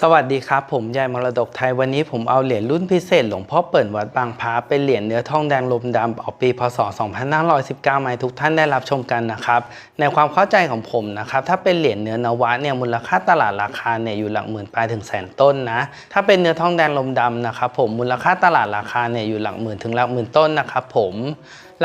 สวัสดีครับ ผมยายมรดกไทยวันนี้ผมเอาเหรียญรุ่นพิเศษหลวงพ่อเปิ่นวัดบางพาเป็นเหรียญเนื้อทองแดงลมดำออกปีพศ 2519มาให้ทุกท่านได้รับชมกันนะครับ ในความเข้าใจของผมนะครับ ถ้าเป็นเหรียญเนื้อนวะเนี่ยมูลค่าตลาดราคาเนี่ยอยู่หลักหมื่นปลายถึงแสนต้นนะ ถ้าเป็นเนื้อทองแดงลมดำนะครับผมมูลค่าตลาดราคาเนี่ยอยู่หลักหมื่นถึงหลักหมื่นต้นนะครับผม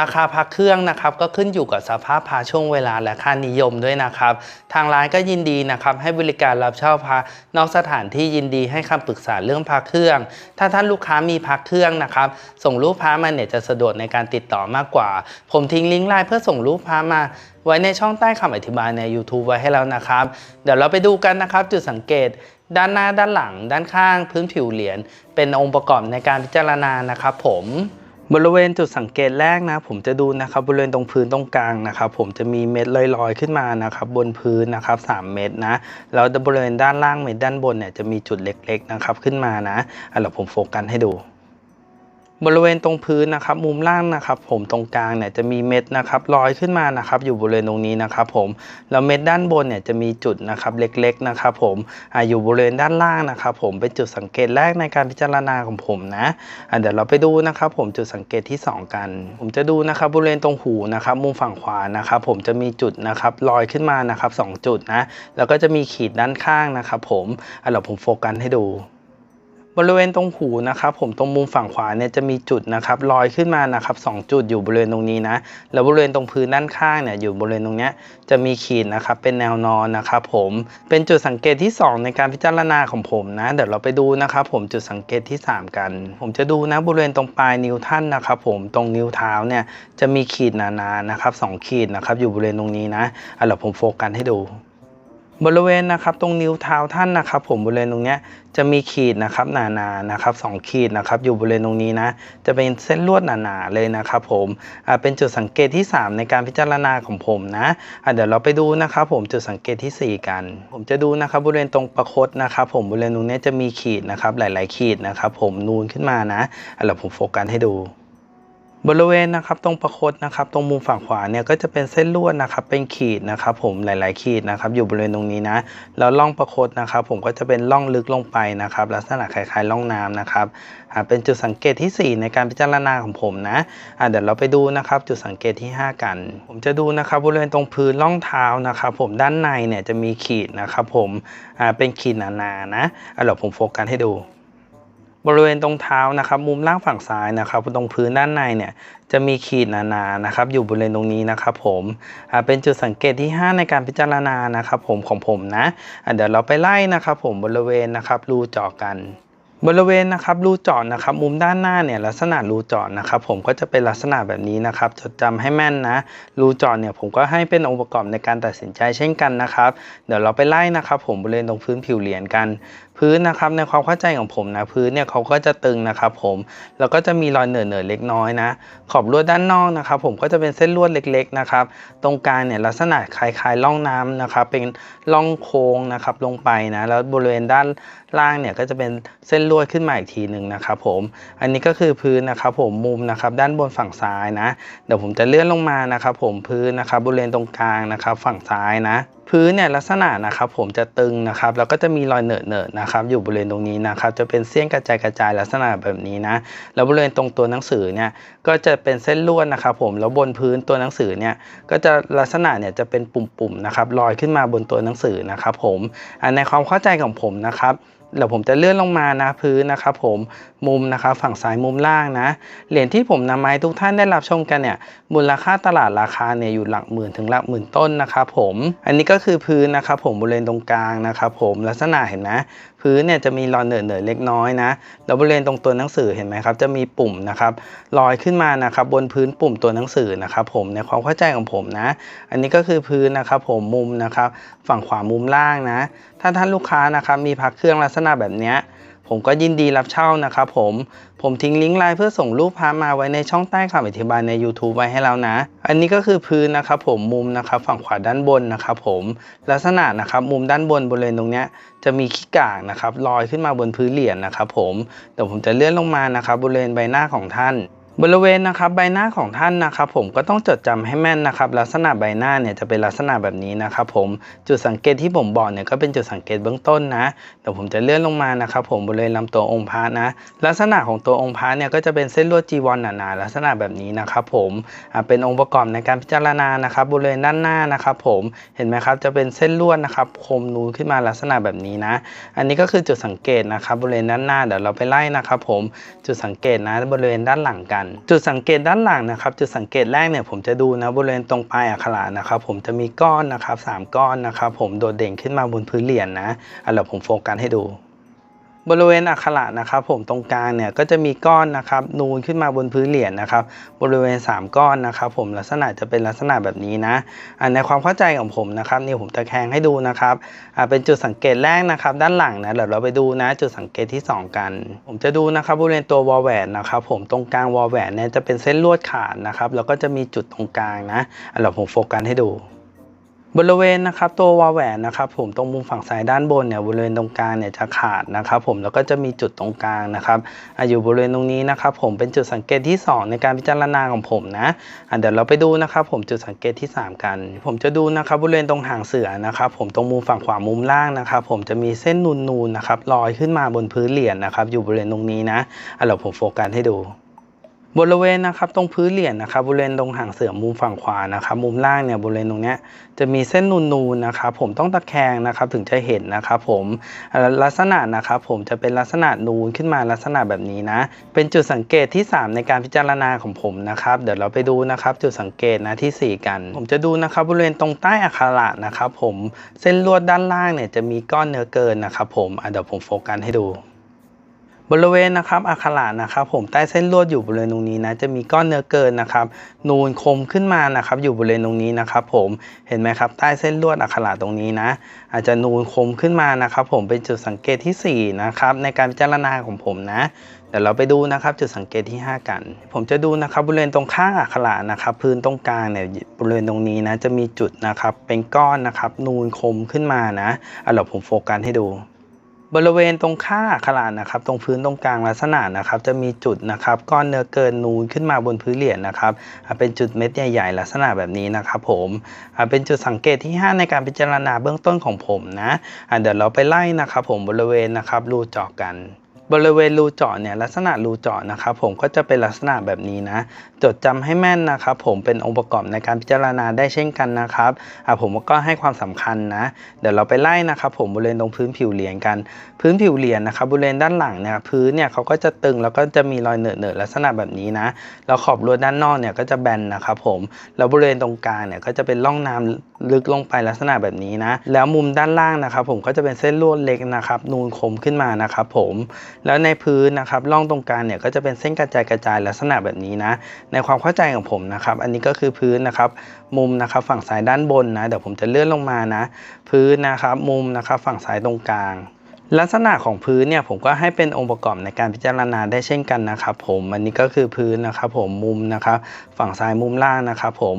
ราคาพักเครื่องนะครับก็ขึ้นอยู่กับสภาพพาช่วงเวลาและค่านิยมด้วยนะครับ ทางร้านก็ยินดีนะครับให้บริการรับเช่าพระนอกสถานที่ยินดีให้คำปรึกษาเรื่องพระเครื่อง ถ้าท่านลูกค้ามีพระเครื่องนะครับส่งรูปพระมาเนี่ยจะสะดวกในการติดต่อมากกว่า ผมทิ้งลิงก์ไลน์เพื่อส่งรูปพระมาไว้ในช่องใต้คำอธิบายใน YouTube ไว้ให้แล้วนะครับ เดี๋ยวเราไปดูกันนะครับ จุดสังเกตด้านหน้าด้านหลัง ด้านข้างพื้นผิวเหรียญเป็นองค์ประกอบในการพิจารณานะครับผม บริเวณจุดสังเกตแรกนะ ผมจะดูนะครับบริเวณตรงพื้นตรงกลางนะครับผมจะมีเม็ดลอยๆขึ้นมานะครับบนพื้นนะครับ3เม็ดนะแล้วบริเวณด้านล่างเม็ดด้านบนเนี่ยจะมีจุดเล็กๆนะครับขึ้นมานะอะเอาละผมโฟกัสให้ดู บริเวณตรงพื้นนะครับมุมล่างนะครับผมตรงกลางเนี่ยจะมีเม็ดนะครับลอยขึ้นมานะครับอยู่บริเวณตรงนี้นะครับผมแล้วเม็ดด้านบนเนี่ยจะมีจุดนะครับเล็กๆนะครับผมออยู่บริเวณด้านล่างนะครับผมเป็นจุดสังเกตแรกในการพิจารณาของผมนะเดี๋ยวเราไปดูนะครับผมจุดสังเกตที่ 2 กัน ผมจะดูนะครับบริเวณตรงหูนะครับมุมฝั่งขวานะครับผมจะมีจุดนะครับลอยขึ้นมานะครับสองจุดนะแล้วก็จะมีขีดด้านข้างนะครับผมเดี๋ยวผมโฟกัสให้ดู บริเวณตรงหูนะครับผมตรงมุมฝั่งขวาเนี่ยจะมีจุดนะครับลอยขึ้นมานะครับสองจุดอยู่บริเวณตรงนี้นะแล้วบริเวณตรงพื้นด้านข้างเนี่ยอยู่บริเวณตรงเนี้ยจะมีขีดนะครับเป็นแนวนอนนะครับผมเป็นจุดสังเกตที่ 2 ในการพิจารณาของผมนะเดี๋ยวเราไปดูนะครับผมจุดสังเกตที่ 3 กัน ผมจะดูนะบริเวณตรงปลายนิ้วท่านนะครับผมตรงนิ้วเท้าเนี่ยจะมีขีดหนาๆนะครับสองขีดนะครับอยู่บริเวณตรงนี้นะอะเดี๋ยวผมโฟกัสให้ดู บริเวณนะครับตรงนิ้วเท้าท่านนะครับ ผมบริเวณตรงเนี้ยจะมีขีดนะครับหนาๆนะครับสองขีดนะครับอยู่บริเวณตรงนี้นะจะเป็นเส้นลวดหนาๆเลยนะครับผมอ่าเป็นจุดสังเกตที่ 3 ในการพิจารณาของผมนะอ่าเดี๋ยวเราไปดูนะครับผมจุดสังเกตทีสี่4 กัน ผมจะดูนะครับบริเวณตรงประคตนะครับ ผมบริเวณตรงนี้จะมีขีดนะครับหลาย ๆ ขีดนะครับผมนูนขึ้นมานะอ่าเดี๋ยวผมโฟกัสให้ดู บริเวณนะครับตรงประคตนะครับตรงมุมฝั่งขวาเนี่ยก็จะเป็นเส้นลวดนะครับเป็นขีดนะครับผมหลาย ๆ ขีดนะครับอยู่บริเวณตรงนี้นะแล้วล่องประคตนะครับผมก็จะเป็นล่องลึกลงไปนะครับลักษณะคล้ายๆล่องน้ำนะครับเป็นจุดสังเกตทีสี่4 ในการพิจารณาของผมนะเดี๋ยวเราไปดูนะครับจุดสังเกตที่ 5 กัน ผมจะดูนะครับบริเวณตรงพื้นล่องเท้านะครับผมด้านในเนี่ยจะมีขีดนะครับผมเป็นขีดหนาๆนะเดี๋ยวผมโฟกัสให้ดู บริเวณตรงเท้านะครับมุมล่างฝั่งซ้ายนะครับตรงพื้นด้านในเนี่ยจะมีขีดหนาๆนะครับอยู่บริเวณตรงนี้นะครับผมเป็นจุดสังเกตที่ 5 ในการพิจารณานะครับผมของผมนะเดี๋ยวเราไปไล่นะครับผมบริเวณนะครับรูเจาะกันบริเวณนะครับรูเจาะนะครับมุมด้านหน้าเนี่ยลักษณะรูเจาะนะครับผมก็จะเป็นลักษณะแบบนี้นะครับจดจำให้แม่นนะรูเจาะเนี่ยผมก็ให้เป็นองค์ประกอบในการตัดสินใจเช่นกันนะครับเดี๋ยวเราไปไล่นะครับผมบริเวณตรงพื้นผิวเหรียญกัน พื้นนะครับในความเข้าใจของผมนะพื้นเนี่ยเขาก็จะตึงนะครับผมแล้วก็จะมีรอยเหนื่อเหนือๆเล็กน้อยนะ ขอบลวดด้านนอกนะครับผมก็จะเป็นเส้นลวดเล็กๆนะครับตรงกลางเนี่ยลักษณะคล้ายๆร่องน้ำนะครับเป็นร่องโค้งนะครับลงไปนะแล้วบริเวณด้านล่างเนี่ยก็จะเป็นเส้นลวดขึ้นมาอีกทีหนึ่งนะครับผมอันนี้ก็คือพื้นนะครับผมมุมนะครับด้านบนฝั่งซ้ายนะ เดี๋ยวผมจะเลื่อนลงมานะครับผมพื้นนะครับบริเวณตรงกลางนะครับฝั่งซ้ายนะ พื้นเนี่ยลักษณะนะครับผมจะตึงนะครับแล้วก็จะมีรอยเหนอะเนะนะครับอยู่บริเวณตรงนี้นะครับจะเป็นเสี้ยนกระจายกระจายลักษณะแบบนี้นะแล้วบริเวณตรงตัวหนังสือเนี่ยก็จะเป็นเส้นลวดนะครับผมแล้วบนพื้นตัวหนังสือเนี่ยก็จะลักษณะเนี่ยจะเป็นปุ่มๆนะครับลอยขึ้นมาบนตัวหนังสือนะครับผมอันในความเข้าใจของผมนะครับ เดี๋ยวผมจะเลื่อนลงมานะพื้นนะครับผมมุมนะครับฝั่งซ้ายมุมล่างนะเหรียญที่ผมนำมาให้ทุกท่านได้รับชมกันเนี่ยมูลค่าตลาดราคาเนี่ยอยู่หลักหมื่นถึงหลักหมื่นต้นนะครับผม อันนี้ก็คือพื้นนะครับผมบริเวณตรงกลางนะครับผมลักษณะเห็นไหมพื้นเนี่ยจะมีรอยเหนือเหนอๆเล็กน้อยนะแล้วบริเวณตรงตัวหนังสือเห็นไหมครับ จะมีปุ่มนะครับลอยขึ้นมานะครับบนพื้นปุ่มตัวหนังสือนะครับ ผมในความเข้าใจของผมนะ อันนี้ก็คือพื้นนะครับผมมุมนะครับ ฝั่งขวามุมล่างนะ ถ้าท่านลูกค้านะครับมีพักเครื่องลักษณะแบบเนี้ย ผมก็ยินดีรับเช่านะครับผม ผมทิ้งลิงก์ไลน์เพื่อส่งรูปพามาไว้ในช่องใต้คำอธิบายใน YouTube ไว้ให้แล้วนะ อันนี้ก็คือพื้นนะครับผมมุมนะครับฝั่งขวาด้านบนนะครับผมลักษณะนะครับมุมด้านบนบริเวณตรงนี้จะมีขี้กากนะครับลอยขึ้นมาบนพื้นเหรียญนะครับผมเดี๋ยวผมจะเลื่อนลงมานะครับบริเวณใบหน้าของท่าน บริเวณนะครับใบหน้าของท่านนะครับผมก็ต้องจดจำให้แม่นนะครับ ลักษณะใบหน้าเนี่ยจะเป็นลักษณะแบบนี้นะครับผมจุดสังเกตที่ผมบอกเนี่ยก็เป็นจุดสังเกตเบื้องต้นนะเดี๋ยวผมจะเลื่อนลงมานะครับผมบริเวณลำตัวองค์พระนะ ลักษณะของตัวองค์พระเนี่ยก็จะเป็นเส้นลวดจีวรหนาๆลักษณะแบบนี้นะครับผมเป็นองค์ประกอบในการพิจารณานะครับบริเวณด้านหน้านะครับผมเห็นไหมครับจะเป็นเส้นลวดนะครับคมนูนขึ้นมาลักษณะแบบนี้นะ อันนี้ก็คือจุดสังเกตนะครับบริเวณด้านหน้าเดี๋ยวเราไปไล่นะครับผมจุดสังเกตนะบริเวณด้านหลังกันจุดสังเกตด้านหลังนะครับ จุดสังเกตแรกเนี่ยผมจะดูนะบริเวณตรงปลายอักขระนะครับ ผมจะมีก้อนนะครับสามก้อนนะครับ ผมโดดเด่นขึ้นมาบนพื้นเหรียญนะอะเดี๋ยวผมโฟกัสให้ดู บริเวณอักขระนะครับ ผมตรงกลางเนี่ยก็จะมีก้อนนะครับนูนขึ้นมาบนพื้นเหรียญนะครับ บริเวณ 3 ก้อนนะครับ ผมลักษณะจะเป็นลักษณะแบบนี้นะในความเข้าใจของผมนะครับนี่ผมตะแคงให้ดูนะครับเป็นจุดสังเกตแรกนะครับ ด้านหลังนะเดี๋ยวเราไปดูนะ จุดสังเกตที่ 2 กัน ผมจะดูนะครับบริเวณตัววอลแหวนนะครับ ผมตรงกลางวอลแหวนเนี่ยจะเป็นเส้นลวดขาดนะครับแล้วก็จะมีจุดตรงกลางนะอะเดี๋ยวผมโฟกัสให้ดู บริเวณนะครับตัววาแหวนนะครับผมตรงมุมฝั่งซ้ายด้านบนเนี่ยบริเวณตรงกลางเนี่ยจะขาดนะครับผมแล้วก็จะมีจุดตรงกลางนะครับอยู่บริเวณตรงนี้นะครับผมเป็นจุดสังเกตที่ 2 ในการพิจารณาของผมนะเดี๋ยวเราไปดูนะครับผมจุดสังเกตที่ 3 กัน ผมจะดูนะครับบริเวณตรงหางเสือนะครับผมตรงมุมฝั่งขวามุมล่างนะครับผมจะมีเส้นนูนๆนะครับลอยขึ้นมาบนพื้นเหรียญนะครับอยู่บริเวณตรงนี้นะเดี๋ยวผมโฟกัสให้ดู บริเวณนะครับตรงพื้นเหรียญนะครับบริเวณตรงหางเสือมุมฝั่งขวานะครับมุมล่างเนี่ยบริเวณตรงเนี้ยจะมีเส้นนูนๆนะครับผมต้องตะแคงนะครับถึงจะเห็นนะครับผมลักษณะนะครับผมจะเป็นลักษณะนูนขึ้นมาลักษณะแบบนี้นะ เป็นจุดสังเกตที่ 3 ในการพิจารณาของผมนะครับเดี๋ยวเราไปดูนะครับจุดสังเกตนะที่ 4 กัน ผมจะดูนะครับบริเวณตรงใต้อักขระนะครับผมเส้นลวดด้านล่างเนี่ยจะมีก้อนเนื้อเกินนะครับผมเดี๋ยวผมโฟกัสให้ดู บริเวณนะครับอักขระนะครับ ผมใต้เส้นลวดอยู่บริเวณตรงนี้นะจะมีก้อนเนื้อเกินนะครับ นูนคมขึ้นมานะครับ อยู่บริเวณตรงนี้นะครับ ผมเห็นไหมครับ ใต้เส้นลวดอักขระตรงนี้นะ อาจจะนูนคมขึ้นมานะครับ ผมเป็นจุดสังเกตที่ 4 นะครับ ในการพิจารณาของผมนะเดี๋ยวเราไปดูนะครับจุดสังเกตที่ 5 กัน ผมจะดูนะครับบริเวณตรงข้างอักขระนะครับ พื้นตรงกลางเนี่ยบริเวณตรงนี้นะจะมีจุดนะครับเป็นก้อนนะครับ นูนคมขึ้นมานะอะเดี๋ยวผมโฟกัสให้ดู บริเวณตรงข้างอักขระนะครับ ตรงพื้นตรงกลางลักษณะนะครับ จะมีจุดนะครับก้อนเนื้อเกินนูนขึ้นมาบนพื้นเหรียญนะครับเป็นจุดเม็ดใหญ่ๆลักษณะแบบนี้นะครับผมเป็นจุดสังเกตที่ 5 ในการพิจารณาเบื้องต้นของผมนะเดี๋ยวเราไปไล่นะครับ ผมบริเวณนะครับรูเจาะกัน บริเวณรูเจาะเนี่ยลักษณะรูเจาะนะครับผมก็จะเป็นลักษณะแบบนี้นะ จดจำให้แม่นนะครับผมเป็นองค์ประกอบในการพิจารณาได้เช่นกันนะครับอ่าผมก็ให้ความสำคัญนะ เดี๋ยวเราไปไล่นะครับผมบริเวณตรงพื้นผิวเหรียญกัน พื้นผิวเหรียญนะครับบริเวณด้านหลังเนี่ยพื้นเนี่ยเขาก็จะตึงแล้วก็จะมีรอยเหนอะเหนอะลักษณะแบบนี้นะแล้วขอบลวด้านนอกเนี่ยก็จะแบนนะครับผมแล้วบริเวณตรงกลางเนี่ยก็จะเป็นร่องน้ำลึกลงไปลักษณะแบบนี้นะ แล้วมุมด้านล่างนะครับผมก็จะเป็นเส้นลวดเล็กนะครับนูนคมขึ้นมานะครับผมแล้วในพื้นนะครับร่องตรงกลางเนี่ยก็จะเป็นเส้นกระจายกระจายลักษณะแบบนี้นะ ในความเข้าใจของผมนะครับ อันนี้ก็คือพื้นนะครับ มุมนะครับ ฝั่งซ้ายด้านบนนะเดี๋ยวผมจะเลื่อนลงมานะ พื้นนะครับ มุมนะครับ ฝั่งซ้ายตรงกลางลักษณะของพื้นเนี่ยผมก็ให้เป็นองค์ประกอบในการพิจารณาได้เช่นกันนะครับผมอันนี้ก็คือพื้นนะครับผมมุมนะครับฝั่งซ้ายมุมล่างนะครับผม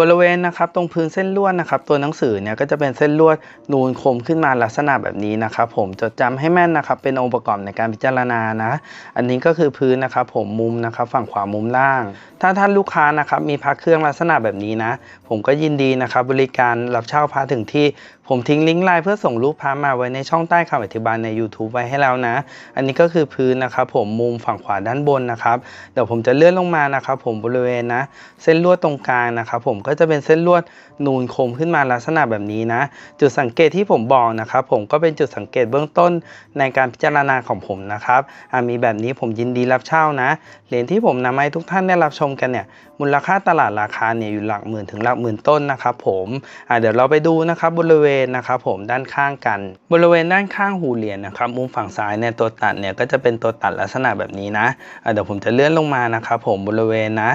บริเวณนะครับตรงพื้นเส้นลวดนะครับ ตัวหนังสือเนี่ยก็จะเป็นเส้นลวดนูนคมขึ้นมาลักษณะแบบนี้นะครับ ผมจดจำให้แม่นนะครับ เป็นองค์ประกอบในการพิจารณานะ อันนี้ก็คือพื้นนะครับ ผมมุมนะครับ ฝั่งขวามุมล่าง ถ้าท่านลูกค้านะครับมีพักเครื่องลักษณะแบบนี้นะ ผมก็ยินดีนะครับ บริการรับเช่าพาถึงที่ ผมทิ้งลิงก์ไลน์เพื่อส่งรูปพระมาไว้ในช่องใต้คำอธิบายใน YouTube ไว้ให้แล้วนะ อันนี้ก็คือพื้นนะครับผมมุมฝั่งขวาด้านบนนะครับ เดี๋ยวผมจะเลื่อนลงมานะครับผมบริเวณนะ เส้นลวดตรงกลางนะครับผมก็จะเป็นเส้นลวดนูนคมขึ้นมาลักษณะแบบนี้นะ จุดสังเกตที่ผมบอกนะครับผมก็เป็นจุดสังเกตเบื้องต้นในการพิจารณาของผมนะครับอ่ามีแบบนี้ผมยินดีรับเช่านะ เหรียญที่ผมนำมาให้ทุกท่านได้รับชมกันเนี่ยมูลค่าตลาดราคาเนี่ยอยู่หลักหมื่นถึงหลักหมื่นต้นนะครับผมอ่าเดี๋ยวเราไปดูนะครับบริเวณนะครับผมด้านข้างกัน บริเวณด้านข้างหูเหรียญนะครับมุมฝั่งซ้ายเนี่ยตัวตัดเนี่ยก็จะเป็นตัวตัดลักษณะแบบนี้นะเดี๋ยวผมจะเลื่อนลงมานะครับผมบริเวณนะ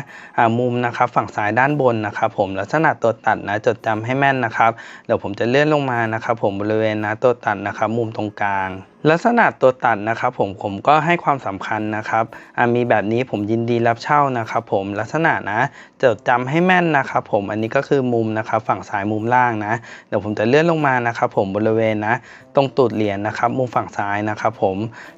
มุมนะครับฝั่งซ้ายด้านบนนะครับผมลักษณะตัวตัดนะจดจำให้แม่นนะครับเดี๋ยวผมจะเลื่อนลงมานะครับผมบริเวณนะตัวตัดนะครับมุมตรงกลาง ลักษณะตัวตัดนะครับผมผมก็ให้ความสำคัญนะครับมีแบบนี้ผมยินดีรับเช่านะครับผมลักษณะนะจดจำให้แม่นนะครับผมอันนี้ก็คือมุมนะครับฝั่งซ้ายมุมล่างนะเดี๋ยวผมจะเลื่อนลงมานะครับผมบริเวณนะตรงตูดเหรียญนะครับมุมฝั่งซ้ายนะครับผม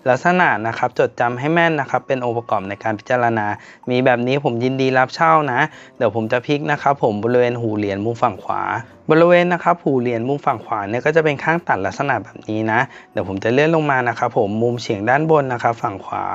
ลักษณะนะครับจดจำให้แม่นนะครับเป็นองค์ประกอบในการพิจารณา มีแบบนี้ผมยินดีรับเช่านะ เดี๋ยวผมจะพลิกนะครับผมบริเวณหูเหรียญมุมฝั่งขวา บริเวณนะครับหูเหรียญมุมฝั่งขวาเนี่ยก็จะเป็นข้างตัดลักษณะแบบนี้นะ เดี๋ยวผมจะเลื่อนลงมานะครับผมมุมเฉียงด้านบนนะครับฝั่งขวา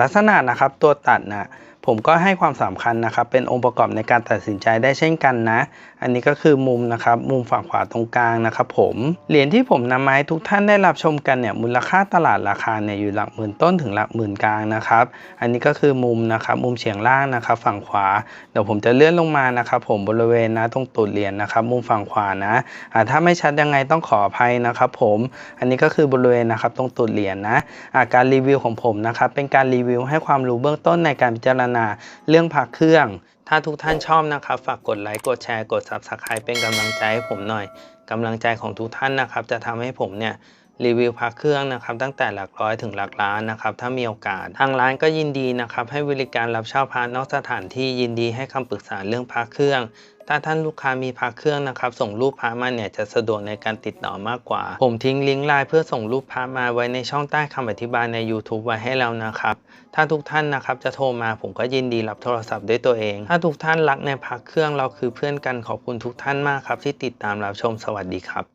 ลักษณะนะครับตัวตัดนะ ผมก็ให้ความสำคัญนะครับเป็นองค์ประกอบในการตัดสินใจได้เช่นกันนะ อันนี้ก็คือมุมนะครับมุมฝั่งขวาตรงกลางนะครับผมเหรียญที่ผมนำมาให้ทุกท่านได้รับชมกันเนี่ยมูลค่าตลาดราคาเนี่ยอยู่หลักหมื่นต้นถึงหลักหมื่นกลางนะครับอันนี้ก็คือมุมนะครับมุมเฉียงล่างนะครับฝั่งขวาเดี๋ยวผมจะเลื่อนลงมานะครับผมบริเวณนะตรงตูดเหรียญนะครับมุมฝั่งขวานะอ่าถ้าไม่ชัดยังไงต้องขออภัยนะครับผมอันนี้ก็คือบริเวณนะครับตรงตูดเหรียญนะอ่าการรีวิวของผมนะครับเป็นการรีวิวให้ความรู้เบื้องต้นในการพิจารณาเรื่องพักเครื่อง ถ้าทุกท่านชอบนะครับ ฝากกดไลค์กดแชร์กด Subscribe เป็นกำลังใจให้ผมหน่อยกำลังใจของทุกท่านนะครับ จะทำให้ผมเนี่ยรีวิวพักเครื่องนะครับตั้งแต่หลักร้อยถึงหลักล้านนะครับถ้ามีโอกาส ทางร้านก็ยินดีนะครับให้บริการรับเช่าพระนอกสถานที่ยินดีให้คำปรึกษาเรื่องพักเครื่อง ถ้าท่านลูกค้ามีพระเครื่องนะครับ ส่งรูปพระมาเนี่ยจะสะดวกในการติดต่อมากกว่า ผมทิ้งลิงก์ไลน์เพื่อส่งรูปพระมาไว้ในช่องใต้คำอธิบายใน YouTube ไว้ให้แล้วนะครับ ถ้าทุกท่านนะครับจะโทรมาผมก็ยินดีรับโทรศัพท์ด้วยตัวเอง ถ้าทุกท่านรักในพักเครื่องเราคือเพื่อนกันขอบคุณทุกท่านมากครับที่ติดตามรับชมสวัสดีครับ